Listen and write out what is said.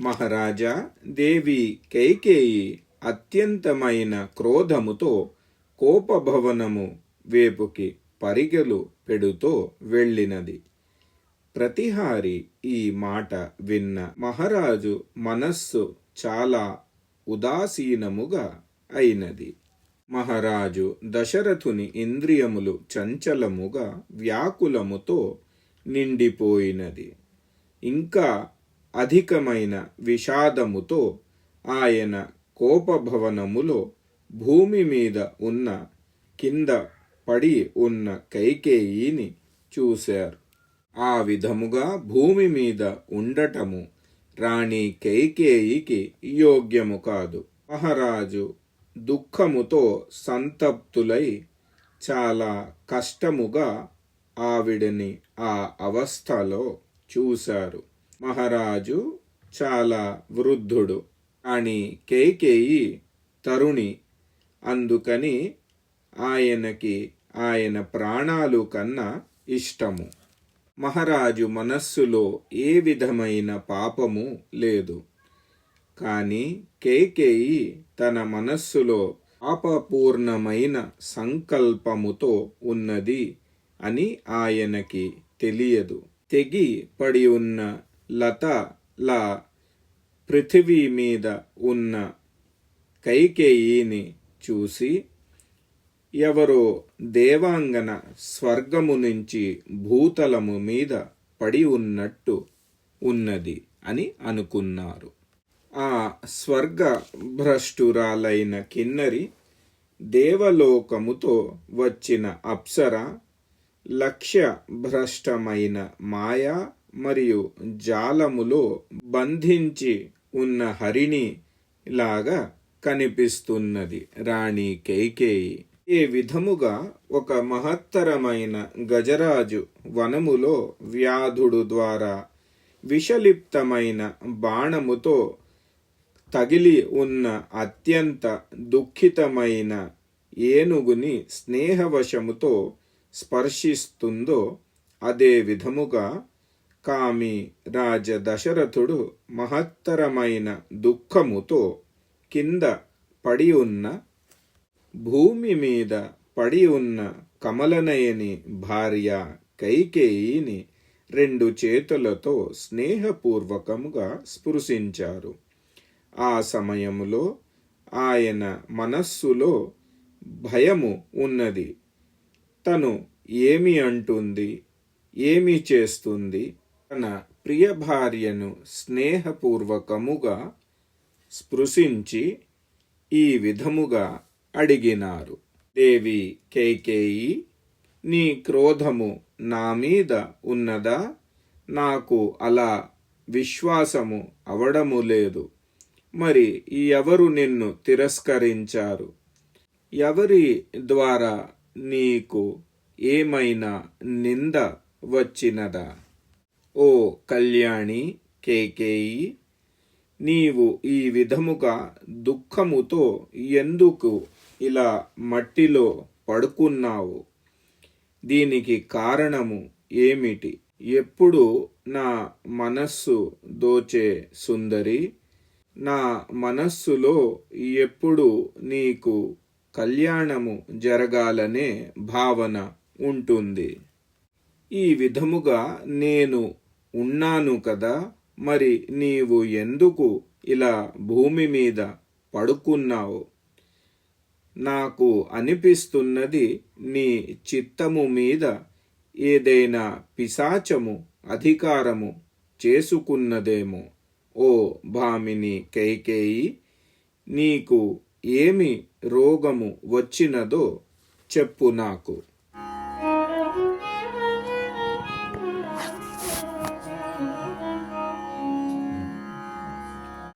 మహారాజా దేవి కైకేయి అత్యంతమైన క్రోధముతో కోపభవనము వేపుకి పరిగెలు పెడుతూ వెళ్ళినది. ప్రతిహారి ఈ మాట విన్న మహారాజు మనస్సు చాలా ఉదాసీనముగా అయినది. మహారాజు దశరథుని ఇంద్రియములు చంచలముగా వ్యాకులముతో నిండిపోయినది. ఇంకా అధికమైన విషాదముతో ఆయన కోపభవనములో భూమి మీద ఉన్న కింద పడి ఉన్న కైకేయిని చూశారు. ఆ విధముగా భూమి మీద ఉండటము రాణి కైకేయికి యోగ్యము కాదు. మహారాజు దుఃఖముతో సంతప్తులై చాలా కష్టముగా ఆవిడని ఆ అవస్థలో చూశారు. మహారాజు చాలా వృద్ధుడు కానీ కేకేయి తరుణి అందుకని ఆయనకి ఆయన ప్రాణాలు కన్నా ఇష్టము. మహారాజు మనస్సులో ఏ విధమైన పాపము లేదు. కానీ కేకేయి తన మనస్సులో పాపపూర్ణమైన సంకల్పముతో ఉన్నది అని ఆయనకి తెలియదు. తెగి పడి ఉన్న లత లా పృథివీ మీద ఉన్న కైకేయిని చూసి ఎవరో దేవాంగన స్వర్గము నుంచి భూతలము మీద పడి ఉన్నట్టు ఉన్నది అని అనుకున్నారు. ఆ స్వర్గ భ్రష్టురాలైన కిన్నరి దేవలోకముతో వచ్చిన అప్సర లక్ష్య భ్రష్టమైన మాయా మరియు జాలములో బంధించి ఉన్న హరిణి లాగా కనిపిస్తున్నది. రాణి కైకేయి. ఈ విధముగా ఒక మహత్తరమైన గజరాజు వనములో వ్యాధుడు ద్వారా విషలిప్తమైన బాణముతో తగిలి ఉన్న అత్యంత దుఃఖితమైన ఏనుగుని స్నేహవశముతో స్పర్శిస్తుందో అదే విధముగా కామి రాజ దశరథుడు మహత్తరమైన దుఃఖముతో కింద పడి ఉన్న భూమి మీద పడి ఉన్న కమలనయని భార్య కైకేయిని రెండు చేతులతో స్నేహపూర్వకముగా స్పృశించారు. ఆ సమయములో ఆయన మనస్సులో భయము ఉన్నది. తను ఏమి అంటుంది? ఏమి చేస్తుంది? తన ప్రియ భార్యను స్నేహపూర్వకముగా స్పృశించి ఈ విధముగా అడిగినారు. దేవి కేకేయి నీ క్రోధము నా మీద ఉన్నదా? నాకు అలా విశ్వాసము అవడము లేదు. మరి ఎవరు నిన్ను తిరస్కరించారు? ఎవరి ద్వారా నీకు ఏమైనా నింద వచ్చినదా? ఓ కళ్యాణి కేకేయి నీవు ఈ విధముగా దుఃఖముతో ఎందుకు ఇలా మట్టిలో పడుకున్నావు? దీనికి కారణము ఏమిటి? ఎప్పుడు నా మనస్సు దోచే సుందరి నా మనస్సులో ఎప్పుడు నీకు కళ్యాణము జరగాలనే భావన ఉంటుంది. ఈ విధముగా నేను ఉన్నాను కదా మరి నీవు ఎందుకు ఇలా భూమి మీద పడుకున్నావు? నాకు అనిపిస్తున్నది నీ చిత్తము మీద ఏదైనా పిశాచము అధికారము చేసుకున్నదేమో. ఓ భామిని కైకేయి నీకు ఏమి రోగము వచ్చినదో చెప్పు నాకు.